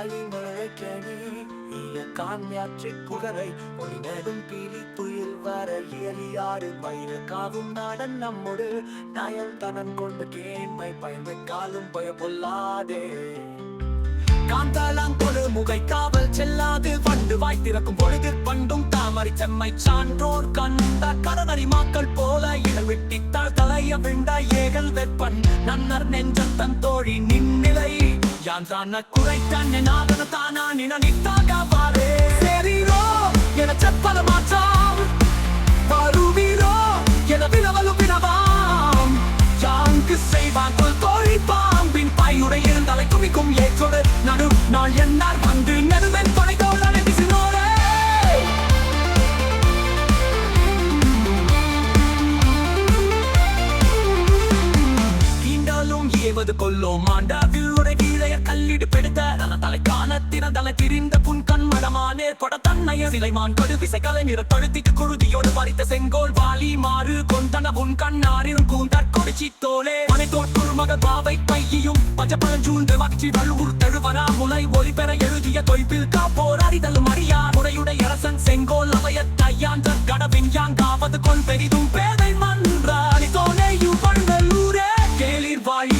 ஆழிமழைக்கணி ஈய காண்யாற்றி புகரை ஒரு பீலி துயில் வர ஏறியாறு பயிர காவும் நாடன் நம்மோடு நயல் தனம் கொண்டு கேண்மை பயந்து காலும் பய பொல்லாதே. காந்தாலாம் கொடு முகை காவல் செல்லாது. வண்டு வாய் திறக்கும் பொழுது பண்டும் தாமரை செம்மை சான்றோர் கண்ட கடனடி மாக்கள் போல இடம் விட்டித்தாள் தலைய விண்டா ஏகல் வெப்பன். நன்னர் நெஞ்ச தன் தோழி நின்னிலை யான் தான குறைத்தான் என்னாதன தானா நினைத்தாக வாரே. சரிரோ என செப்பல மாற்றாம். வருவீரோ என வினவலும் வினவாம். யாங்கு செய்வான் கொள் தோழி பாம்பின் பாயுடைய இருந்தாலை குமிக்கும் ஏற்றோடு நடு நாள் என்னார் தீண்டாலும் ஏவது கொல்லோம். ஆண்டாவில் உரை கீழைய கல்லிடு பெடுத்த தன தலை காணத்தின தலை திரிந்த புன் கண்மடமானே கொட தன்னைய சிலைமான் கொடு விசை கலை நிற பழுத்திட்டு குருதியோடு பறித்த செங்கோல் வாலி மாறு கொண்டன புன் கண்ணாரின் கூந்தற் கொடிச்சி தோலே. மனை தோற்குறு மக பாவை பையும் பச்ச பழஞ்சூண்டு மச்சி வழுவுர் தழுவரா முளை ஒளி பெற எழுதிய தொய்பில் காப்போர் அறிதல் மரியா முறையுடைய அரசன் செங்கோல் அவைய தையான் கட விஞ்ஞான் காவது கொள் பெரிதும்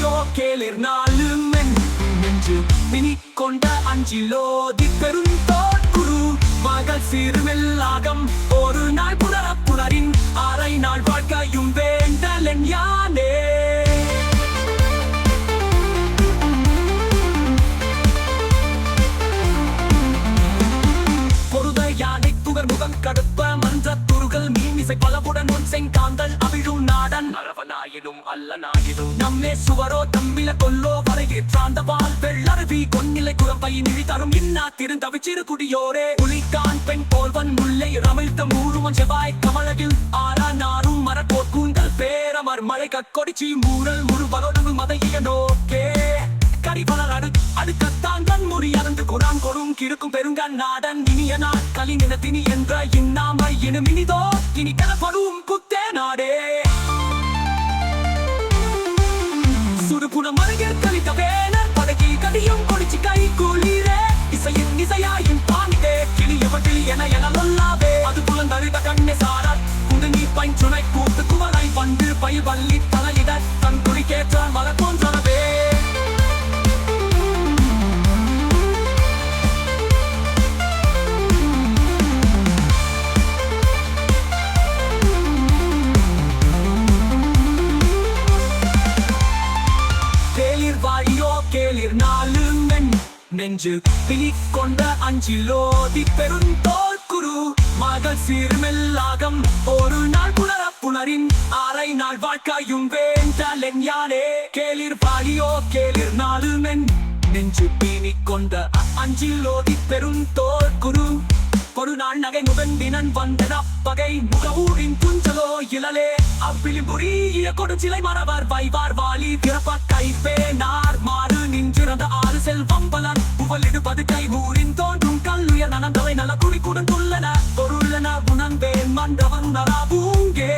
கேளிர் கேளிர் நாளும் என்று மினி கொண்ட அஞ்சிலோதி பெருந்தோற்குரு மகள் சிறுமெல்லாகம் ஒரு நாள் புதர புலரின் அரை நாள் வாழ்க்கையும் வேண்டலன் யானே. பொருத யானை புகர் கடுப்ப மன்ற துருகள் மீமிசை பலவுடன் உன் செங்காந்தல் அவிழும் நாடன். அரவனாயினும் அல்ல நான். முன்னே சுவரோ தம்மில கொல்லோ வரையேற்றாந்த வாழ் வெள்ளருவி கொன்னிலை குரம்பை நிழி தரும் இன்னா திருந்தவிச்சிறு குடியோரே. புலிகான் பெண் போல்வன் முல்லை ரமிழ்த்த மூழுவன் செவ்வாய் கமலகில். ஆரா நாரும் மரப்போர் கூந்தல் பேரமர் மழை கக்கொடிச்சி மூரல் முழுவதோடு மதைய நோக்கே. கரிபலர் அடு அடுக்கத்தான் கண்முறி அறந்து குரான் கொடும் கிறுக்கும் பெருங்கன் நாடன் இனிய நாட்களின் இனத்தினி என்ற இன்னாமை எனும் இனி கலப்படும் சுடுபுணம் அருகில் வேணும் கேளிர் வாயோ கேளிர். நாளும் என் நெஞ்சு பிலி கொண்ட அஞ்சிலோதி பெருந்தோல் குரு. மகள் சீர்மெல்லாகம் ஒரு நாள் புலர புலரின் அரை நாள் வாழ்க்கையும் வேண்டலென் யானே. கேளிர் வாழியோ கேளிர். நாளும் என் நெஞ்சு பீனி கொண்ட அ- அஞ்சிலோதி பெருந்தோல் குரு. ஒரு நாள் நகை முகண்டினன் வந்தன பகை முகவூரின் துஞ்சலோ இளலே. அவ்விழிபுரிய கொடுச்சிலை மறவர் வைவார் வாலி. திறப்ப கைப்பே நார் மாறு நின்றிருந்த ஆறு செல்வம் பலன் புகழிடுபது கை ஊரின் தோன்றும் கல்லுயர் நனந்தவை நல குடிக்குடன் துள்ளன பொருளன உணர்ந்தேன் மண்டவன் நராபூங்கே